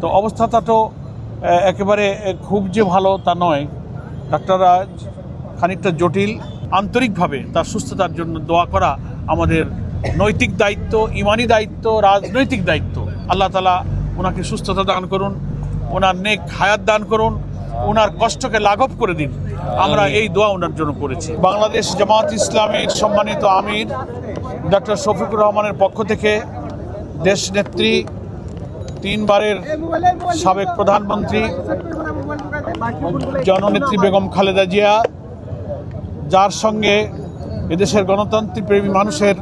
তো অবস্থাটা তো একেবারে খুব যে ভালো তা নয়। ডাক্তাররা খানিকটা জটিল। আন্তরিকভাবে তার সুস্থতার জন্য দোয়া করা আমাদের নৈতিক দায়িত্ব ইমানি দায়িত্ব রাজনৈতিক দায়িত্ব। আল্লাহ তালা ওনাকে সুস্থতা দান করুন ওনার নেক হায়াত দান করুন ওনার কষ্টকে লাঘব করে দিন। আমরা এই দোয়া ওনার জন্য করেছি। বাংলাদেশ জামাত ইসলামের সম্মানিত আমির ডক্টর শফিকুর রহমানের পক্ষ থেকে দেশ নেত্রী তিনবারের সাবেক প্রধানমন্ত্রী জননেত্রী বেগম খালেদা জিয়া, যার সঙ্গে এদেশের গণতান্ত্রিক প্রেমী মানুষের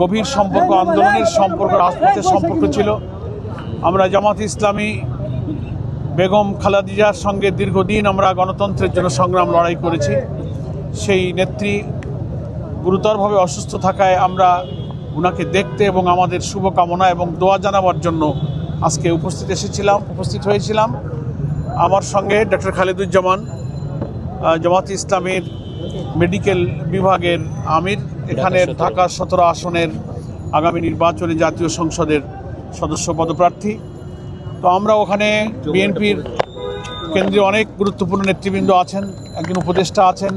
গভীর সম্পর্ক, আন্দোলনের সম্পর্ক, রাজপথের সম্পর্ক ছিল। আমরা জামাত ইসলামী বেগম খালেদা জিয়ার সঙ্গে দীর্ঘদিন আমরা গণতন্ত্রের জন্য সংগ্রাম লড়াই করেছি। সেই নেত্রী গুরুতরভাবে অসুস্থ থাকায় আমরা ওনাকে দেখতে এবং আমাদের শুভকামনা এবং দোয়া জানাবার জন্য আজকে উপস্থিত এসেছিলাম উপস্থিত হয়েছিলাম। আমার সঙ্গে ডক্টর খালেদুজ্জামান জামাত ইসলামের মেডিকেল বিভাগের আমির এখানের ঢাকা সতেরো আসনের আগামী নির্বাচনে জাতীয় সংসদের সদস্য পদপ্রার্থী। তো আমরা ওখানে বিএনপির কেন্দ্রীয় অনেক গুরুত্বপূর্ণ নেতৃবৃন্দ আছেন একজন উপদেষ্টা আছেন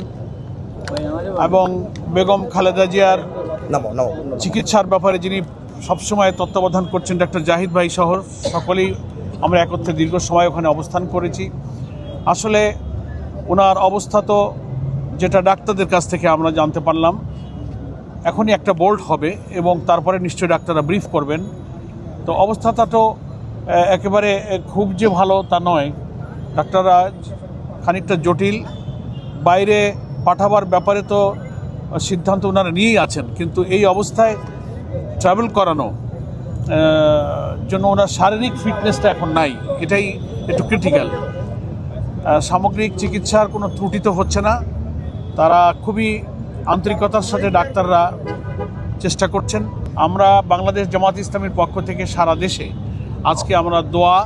এবং বেগম খালেদা জিয়ার চিকিৎসার ব্যাপারে যিনি সবসময় তত্ত্বাবধান করছেন ডক্টর জাহিদ ভাই সহ সকলেই আমরা একত্রে দীর্ঘ সময় ওখানে অবস্থান করেছি। আসলে ওনার অবস্থা তো যেটা ডাক্তারদের কাছ থেকে আমরা জানতে পারলাম, এখনই একটা বোল্ট হবে এবং তারপরে নিশ্চয়ই ডাক্তাররা ব্রিফ করবেন। তো অবস্থাটা তো একেবারে খুব যে ভালো তা নয়। ডাক্তাররা খানিকটা জটিল। বাইরে পাঠাবার ব্যাপারে তো সিদ্ধান্ত ওনারা নিয়েই আছেন। কিন্তু এই অবস্থায় ট্রাভেল করানো জন্য ওনার শারীরিক ফিটনেসটা এখন নাই। এটাই একটু ক্রিটিক্যাল সামগ্রিক চিকিৎসার কোনো ত্রুটি তো হচ্ছে না। তারা খুবই আন্তরিকতার সাথে ডাক্তাররা চেষ্টা করছেন। আমরা বাংলাদেশ জামাত ইসলামের পক্ষ থেকে সারা দেশে আজকে আমরা দোয়া,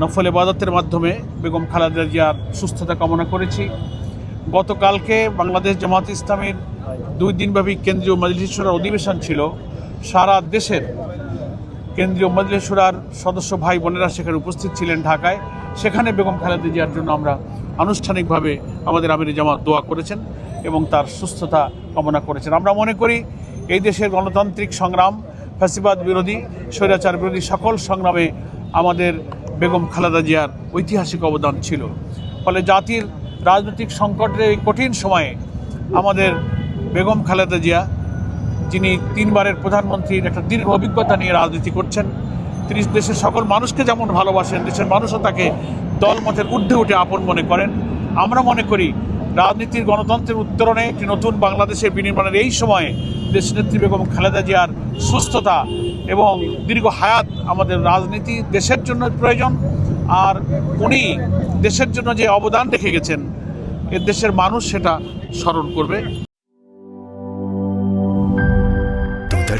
নফল ইবাদতের মাধ্যমে বেগম খালেদা জিয়ার সুস্থতা কামনা করেছি। গতকালকে বাংলাদেশ জামাত ইসলামের দুই দিনব্যাপী কেন্দ্রীয় মজলিসুরার অধিবেশন ছিল। সারা দেশের কেন্দ্রীয় মজলিসুরার সদস্য ভাই বোনেরা সেখানে উপস্থিত ছিলেন ঢাকায়। সেখানে বেগম খালেদা জিয়ার জন্য আমরা আনুষ্ঠানিকভাবে আমাদের আমির জামাত দোয়া করেছেন এবং তার সুস্থতা কামনা করেছেন। আমরা মনে করি এই দেশের গণতান্ত্রিক সংগ্রাম, ফ্যাসিবাদ বিরোধী, স্বৈরাচার বিরোধী সকল সংগ্রামে আমাদের বেগম খালেদা জিয়ার ঐতিহাসিক অবদান ছিল। ফলে জাতির রাজনৈতিক সংকটের এই কঠিন সময়ে আমাদের বেগম খালেদা জিয়া যিনি তিনবারের প্রধানমন্ত্রীর একটা দীর্ঘ অভিজ্ঞতা নিয়ে রাজনীতি করছেন, তিনি দেশের সকল মানুষকে যেমন ভালোবাসেন, দেশের মানুষও তাকে দলমতের ঊর্ধ্বে উঠে আপন মনে করেন। আমরা মনে করি, রাজনীতির গণতন্ত্রের উত্তরণে একটি নতুন বাংলাদেশের বিনির্মাণের এই সময়ে দেশ দেশনেত্রী বেগম খালেদা জিয়ার সুস্থতা এবং দীর্ঘ হায়াত আমাদের রাজনীতি দেশের জন্য প্রয়োজন। আর উনি দেশের জন্য যে অবদান রেখে গেছেন, এ দেশের মানুষ সেটা স্মরণ করবে।